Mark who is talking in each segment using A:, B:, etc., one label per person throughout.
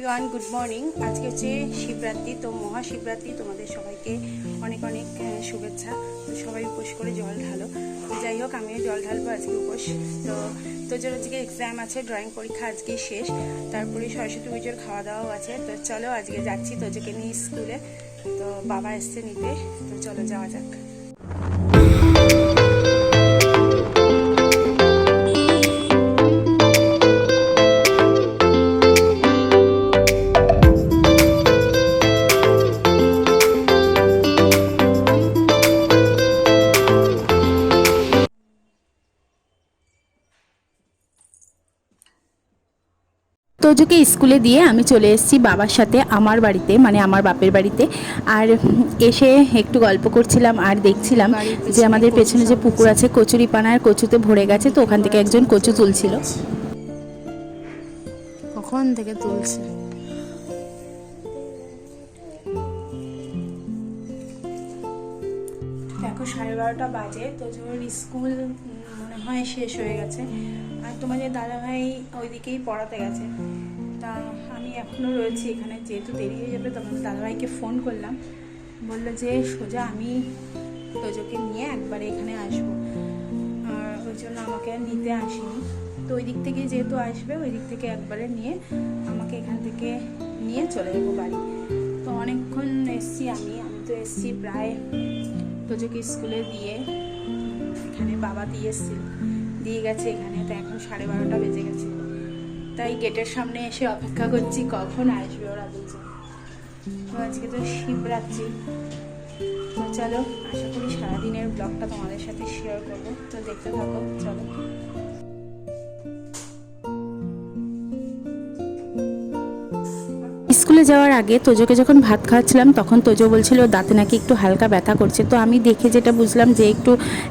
A: Everyone good morning আজকে হচ্ছে শিবরাত্রি, তো মহাশিবরাত্রি, তোমাদের সবাইকে অনেক অনেক শুভেচ্ছা। তো সবাই উপোস করে জল ঢালো। তো যাই হোক, আমিও জল ঢালবো, আজকে উপোস। তো তোজোর আজকে এক্সাম আছে ড্রয়িং পরীক্ষা আজকে শেষ। তারপরে সরস্বতী পুজোর খাওয়া দাওয়াও আছে। তো চলো আজকে যাচ্ছি তোজোকে নিয়ে স্কুলে। তো বাবা এসছে নিতে। তো চলো যাওয়া যাক।
B: তোজোকে স্কুলে দিয়ে আমি চলে এসেছি বাবার সাথে আমার বাড়িতে মানে আমার বাপের বাড়িতে। আর এসে একটু গল্প করছিলাম আর দেখছিলাম যে আমাদের
A: পেছনে
B: যে পুকুর আছে কচুরি পানার কচুতে ভরে গেছে তো ওখান থেকে একজন কচু তুলছিল।
A: কখন থেকে তুলছে? দেখো সাড়ে বারোটা বাজে তো তোর স্কুল মনে হয় শেষ হয়ে গেছে। আর তোমাদের দাদাভাই ওইদিকেই পড়াতে গেছে। আমি এখনও রয়েছি এখানে, যেহেতু দেরি হয়ে যাবে, তখন দাদাভাইকে ফোন করলাম। বলল যে, সোজা আমি তোজোকে নিয়ে একবারে এখানে আসব। আর ওই জন্য আমাকে নিতে আসেনি। তো ওই দিক থেকে যেহেতু আসবে, ওই দিক থেকে একবারে নিয়ে আমাকে এখান থেকে নিয়ে চলে যাব বাড়ি। তো অনেকক্ষণ এসছি আমি আমি তো এসছি প্রায় তোজোকে স্কুলে দিয়ে, এখানে বাবা দিয়ে এসছিল, দিয়ে গেছে এখানে, তো এখন সাড়ে বারোটা বেজে গেছে। তাই গেটের সামনে এসে অপেক্ষা করছি, কখন আসবে ওরা দুজন। আজকে তো শিবরাত্রি। তো চলো, আশা করি সারাদিনের ব্লগটা তোমাদের সাথে শেয়ার করব। তো দেখতে থাকো, চলো।
B: স্কুলে যাওয়ার আগে তোজোকে যখন ভাত খাওয়াচ্ছিলাম, তখন তোজো বলছিল, দাঁতে নাকি একটু হালকা ব্যথা করছে। তো আমি দেখে যেটা বুঝলাম যে একটু,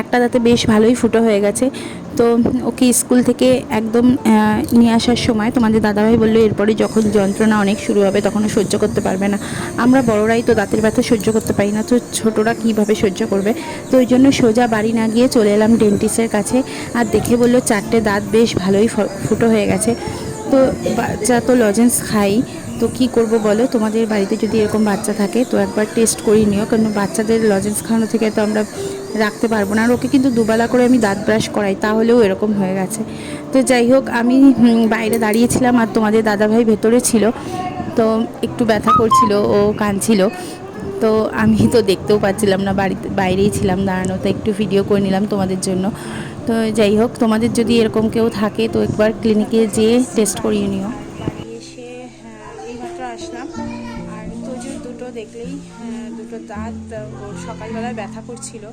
B: একটা দাঁতে বেশ ভালোই ফুটো হয়ে গেছে। তো ওকে স্কুল থেকে একদম নিয়ে আসার সময় তোমাদের দাদাভাই বলল, এরপরে যখন যন্ত্রণা অনেক শুরু হবে তখন সহ্য করতে পারবে না। আমরা বড়রাই তো দাঁতের ব্যথা সহ্য করতে পারি না, তো ছোটরা কীভাবে সহ্য করবে? তো ওই জন্য সোজা বাড়ি না গিয়ে চলে এলাম ডেন্টিস্টের কাছে। আর দেখে বলল, চারটে দাঁত বেশ ভালোই ফুটো হয়ে গেছে। তো বাচ্চা তো লজেন্স খাই, তো কি করব বলো? তোমাদের বাড়িতে যদি এরকম বাচ্চা থাকে, তো একবার টেস্ট করিয়ে নিও কারণ বাচ্চাদের লজেন্স খাওয়ানো থেকে তো আমরা রাখতে পারব না। আর ওকে কিন্তু দুবেলা করে আমি দাঁত ব্রাশ করাই, তাহলেও এরকম হয়ে গেছে। তো যাই হোক, আমি বাইরে দাঁড়িয়েছিলাম আর তোমাদের দাদাভাই ভেতরে ছিল, তো একটু ব্যথা করছিল, ও কাঁদছিল। তো আমি তো দেখতেও পাচ্ছিলাম না বাড়িতে বাইরেই ছিলাম দাঁড়ানো তো একটু ভিডিও করে নিলাম তোমাদের জন্য। তো যাই হোক তোমাদের যদি এরকম কেউ থাকে তো একবার ক্লিনিকে যেয়ে টেস্ট করিয়ে নিও।
A: এসে হ্যাঁ, এইমাত্র আসলাম। আর তোজোর দুটো দেখলেই হ্যাঁ, দুটো দাঁত সকালবেলায় ব্যথা করছিল।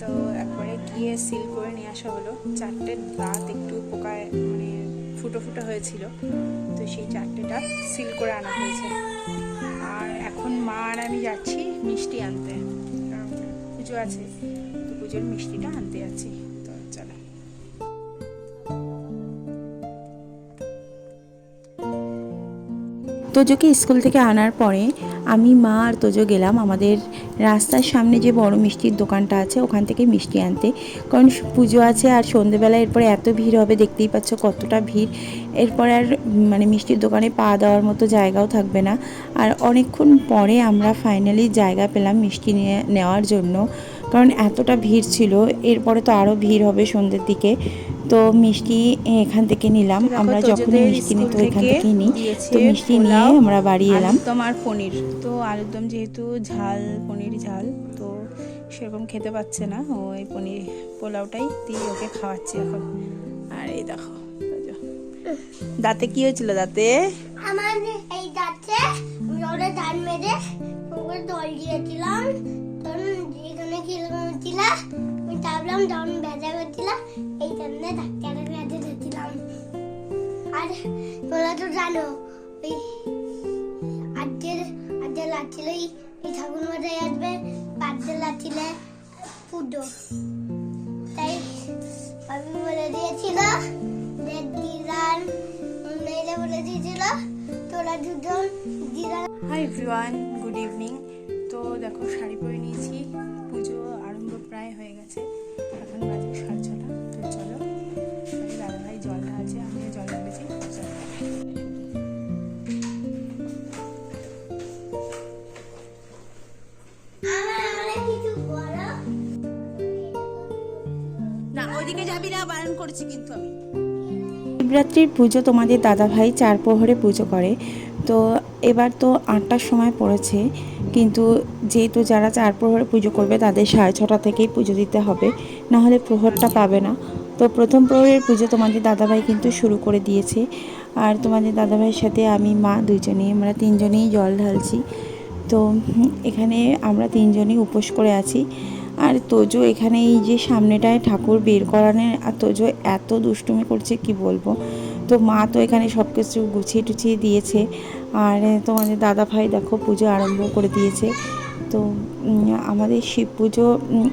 A: তো একবারে গিয়ে সিল করে নিয়ে আসা হলো। চারটে দাঁত একটু পোকায় মানে ফুটো ফুটো হয়েছিল। তো সেই চারটে দাঁত সিল করে আনা হয়েছে। আর এখন মা আর আমি যাচ্ছি মিষ্টি আনতে। পুজো আছে পুজোর মিষ্টিটা আনতে যাচ্ছি।
B: তোজোকে স্কুল থেকে আনার পরে আমি মা আর তোজো গেলাম আমাদের রাস্তার সামনে যে বড় মিষ্টির দোকানটা আছে, ওখান থেকে মিষ্টি আনতে। কারণ পুজো আছে আর সন্ধেবেলা এরপরে এত ভিড় হবে, দেখতেই পাচ্ছ কতটা ভিড়। এরপর আর মানে মিষ্টির দোকানে পা দেওয়ার মতো জায়গাও থাকবে না। আর অনেকক্ষণ পরে আমরা ফাইনালি জায়গা পেলাম মিষ্টি নিয়ে, নেওয়ার জন্য। কারণ এতটা ভিড় ছিল, এরপরে তো আরও ভিড় হবে সন্ধ্যের দিকে। তো মিষ্টি এখান থেকে নিলাম। আমরা যখনই মিষ্টি নিই তো
A: স্কুল
B: এখান
A: থেকে
B: থেকেই নিই তো মিষ্টি নিয়ে আমরা বাড়ি এলাম।
A: তোমার পনির। তো আলুরদম যেহেতু ঝাল পনির ঝাল তো সেরকম খেতে পাচ্ছে না। ও এই পনির পোলাওটাই দিয়ে ওকে খাওয়াচ্ছি এখন। আর এই দেখো দাঁতে কি হয়েছিল দাঁতে?
C: আমার এই যাচ্ছে আমি ওরা ধান মেরে ওকে দল দিয়েছিলাম। তখন ভাবলাম তখন ব্যথা করছিল এই জন্য ডাক্তারের কাছে যেছিলাম আর তোমরা তো জানো, ওই আজকের আজকে লাগছিলই এই ঠাকুর মাথায় আসবে পাঁচটা লাগছিলে পুজো তাই আমি বলে দিয়েছিল, যে দিদার মেয়েরা বলে দিয়েছিল, তোরা দুজন দিদার
A: হাই এভরিওয়ান গুড ইভিনিং তো দেখো শাড়ি পরে নিয়েছি। পুজো আরম্ভ প্রায় হয়ে গেছে। এখন বাজে সাড়ে ছটা। তো চলো দাদা ভাই জলটা আছে আমি জল ঢেলেছি। না যাবি না বারণ কিন্তু আমি।
B: শিবরাত্রির পুজো তোমাদের দাদাভাই চার প্রহরে পুজো করে। তো এবার তো আটটার সময় পড়েছে, কিন্তু যেহেতু যারা চার প্রহরে পুজো করবে তাদের সাড়ে ছটা থেকেই পুজো দিতে হবে, নাহলে প্রহরটা পাবে না। তো প্রথম প্রহরের পুজো তোমাদের দাদাভাই কিন্তু শুরু করে দিয়েছে, আর তোমাদের দাদাভাইয়ের সাথে আমি, মা দুজনেই আমরা তিনজনেই জল ঢালছি। তো এখানে আমরা তিনজনই উপোস করে আছি। আর তোজো এখানে এই যে সামনেটায় ঠাকুর বের করানোর, আর তোজো এত দুষ্টুমি করছে, কি বলব? তো মা তো এখানে সব কিছু গুছিয়ে টুছিয়ে দিয়েছে। আর তোমাদের দাদা ভাই দেখো পুজো আরম্ভ করে দিয়েছে। তো আমাদের শিব পুজো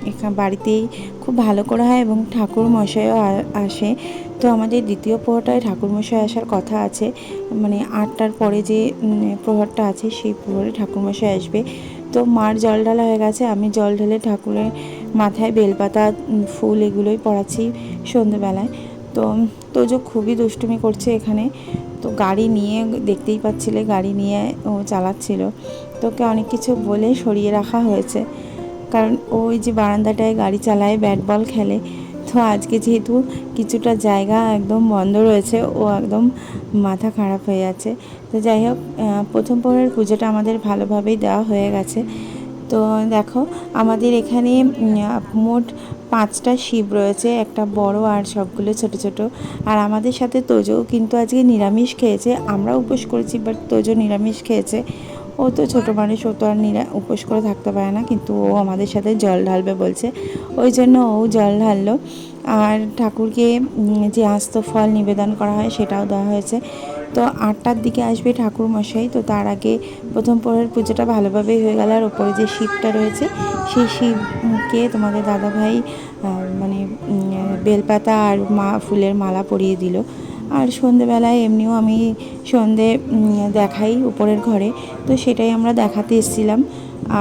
B: এখানে বাড়িতেই খুব ভালো করে হয় এবং ঠাকুর মশাইও আসে। তো আমাদের দ্বিতীয় প্রহরটায় ঠাকুর মশাই আসার কথা আছে। মানে আটটার পরে যে প্রহরটা আছে সেই প্রহরে ঠাকুর মশাই আসবে। তো মার জল ঢালা হয়ে গেছে, আমি জল ঢেলে ঠাকুরের মাথায় বেলপাতা ফুল এগুলোই পড়াচ্ছি সন্ধেবেলায়। তো তোজো খুবই দুষ্টুমি করছে এখানে। তো গাড়ি নিয়ে দেখতেই পাচ্ছিলে, গাড়ি নিয়ে ও চালাচ্ছিল। তোকে অনেক কিছু বলে সরিয়ে রাখা হয়েছে। কারণ ওই যে বারান্দাটায় গাড়ি চালায়, ব্যাট বল খেলে। তো আজকে যেহেতু কিছুটা জায়গা একদম বন্ধ রয়েছে, ও একদম মাথা খারাপ হয়ে যাচ্ছে। তো যাই হোক প্রথম পরের পুজোটা আমাদের ভালোভাবেই দেওয়া হয়ে গেছে। তো দেখো, আমাদের এখানে মোট পাঁচটা শিব রয়েছে, একটা বড় আর সবগুলো ছোট ছোট। আর আমাদের সাথে তোজো কিন্তু আজকে নিরামিষ খেয়েছে আমরা উপোস করেছি বাট তোজো নিরামিষ খেয়েছে। ও তো ছোটো মানুষ, ও তো আর নিরা, উপোস করে থাকতে পারে না, কিন্তু ও আমাদের সাথে জল ঢালবে বলছে। ওই জন্য ও জল ঢাললো। আর ঠাকুরকে যে আস্ত ফল নিবেদন করা হয়, সেটাও দেওয়া হয়েছে। তো আটটার দিকে আসবে ঠাকুর মশাই তো তার আগে প্রথম পরের পুজোটা ভালোভাবেই হয়ে গেল। আর ওপরে যে শিবটা রয়েছে, সেই শিবকে তোমাদের দাদাভাই মানে বেলপাতা আর মা, ফুলের মালা পরিয়ে দিল। আর সন্ধেবেলায় এমনিও আমি সন্ধে দেখাই উপরের ঘরে। তো সেটাই আমরা দেখাতে এসেছিলাম।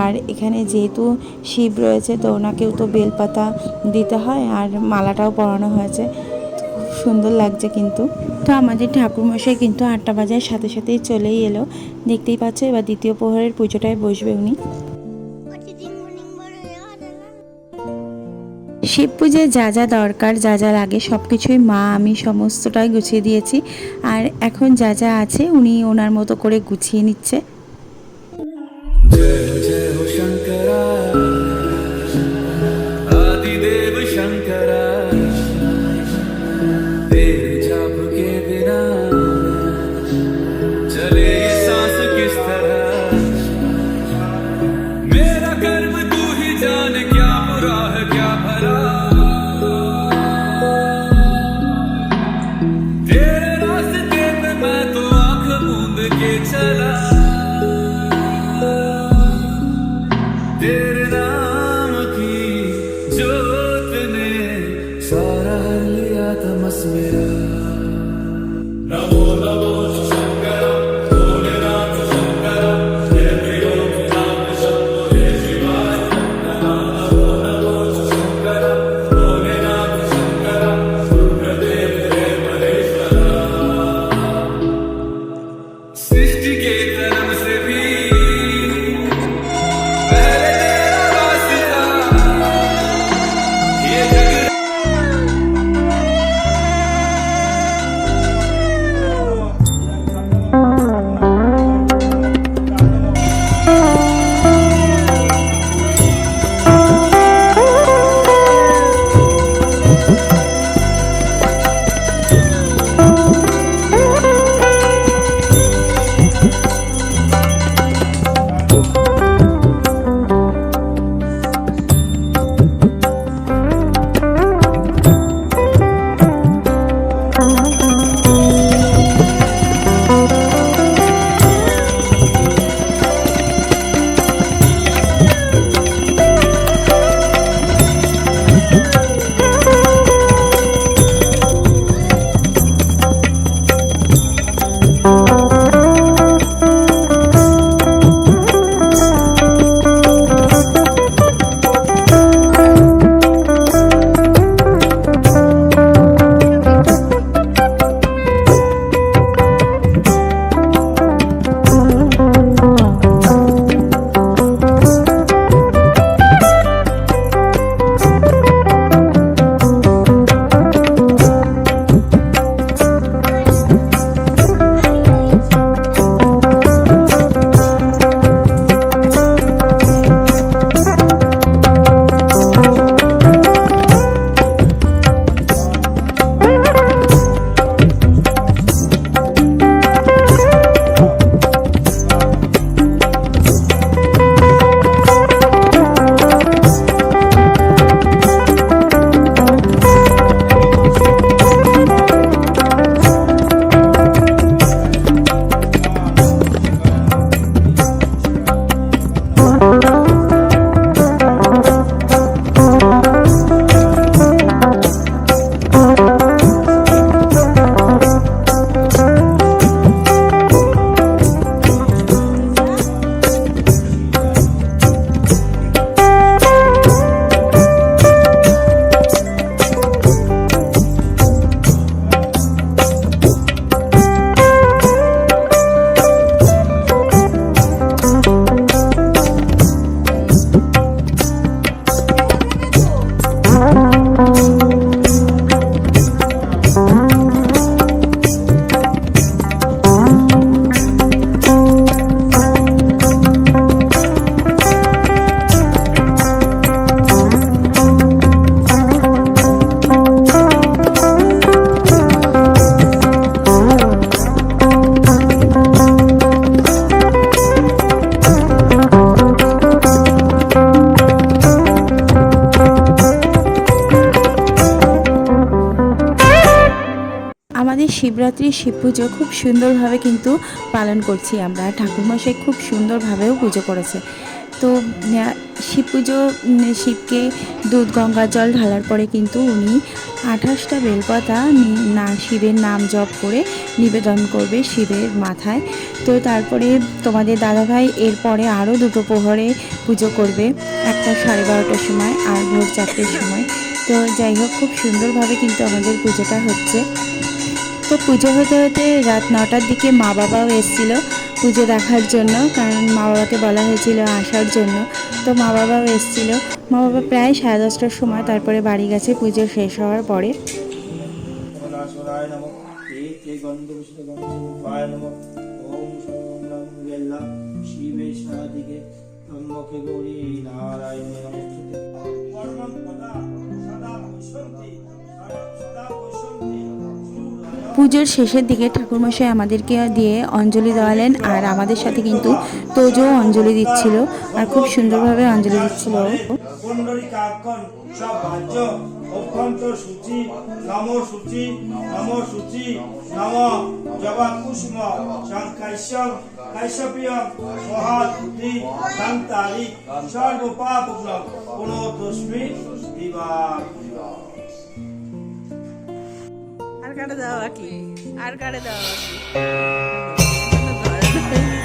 B: আর এখানে যেহেতু শিব রয়েছে, তো ওনাকেও তো বেলপাতা দিতে হয় আর মালাটাও পরানো হয়েছে। সুন্দর লাগছে কিন্তু। তো আমাদের ঠাকুরমশাই কিন্তু আটটা বাজার সাথে সাথেই চলেই এলো। দেখতেই পাচ্ছ, এবার দ্বিতীয় প্রহরের পুজোটায় বসবে উনি। শিব পুজোয় যা যা দরকার, যা যা লাগে সব কিছুই মা, আমি সমস্তটাই গুছিয়ে দিয়েছি। আর এখন যা যা আছে উনি ওনার মতো করে গুছিয়ে নিচ্ছে। শিবরাত্রি শিব পুজো খুব সুন্দরভাবে কিন্তু পালন করছি আমরা। ঠাকুরমশাই খুব সুন্দরভাবেও পুজো করেছে। তো শিব পুজো শিবকে দুধ, গঙ্গা জল ঢালার পরে কিন্তু উনি আঠাশটা বেলপাতা না শিবের নাম জপ করে নিবেদন করবে শিবের মাথায়। তো তারপরে তোমাদের দাদাভাই এরপরে আরও দুটো প্রহরে পুজো করবে, একটা সাড়ে বারোটার সময় আর ভোর চারটের সময়। তো যাই হোক, খুব সুন্দরভাবে কিন্তু আমাদের পুজোটা হচ্ছে। তো পুজো হতে হতে রাত নটার দিকে মা বাবাও এসেছিল পুজো দেখার জন্য, কারণ মা বাবাকে বলা হয়েছিল আসার জন্য। তো মা বাবাও এসেছিল। মা বাবা প্রায় সাড়ে দশটার সময় তারপরে বাড়ি গেছে, পুজো শেষ হওয়ার পরে।
D: সদা সদা
B: পুজোর শেষের দিকে ঠাকুরমশাই আমাদেরকে দিয়ে অঞ্জলি দেওয়ালেন আর আমাদের সাথে কিন্তু তোজও অঞ্জলি দিচ্ছিল আর খুব সুন্দরভাবে অঞ্জলি দিচ্ছিল।
D: দিবা
A: কাটে দেওয়া বাকি। আর কাটে দেওয়া বাকি।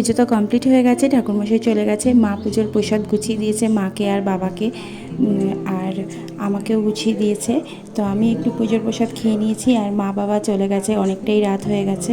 B: পুজো তো কমপ্লিট হয়ে গেছে, ঠাকুরমশাই চলে গেছে, মা পুজোর প্রসাদ গুছিয়ে দিয়েছে মাকে আর বাবাকে আর আমাকেও গুছিয়ে দিয়েছে। তো আমি একটু পুজোর প্রসাদ খেয়ে নিয়েছি আর মা বাবা চলে গেছে, অনেকটাই রাত হয়ে গেছে।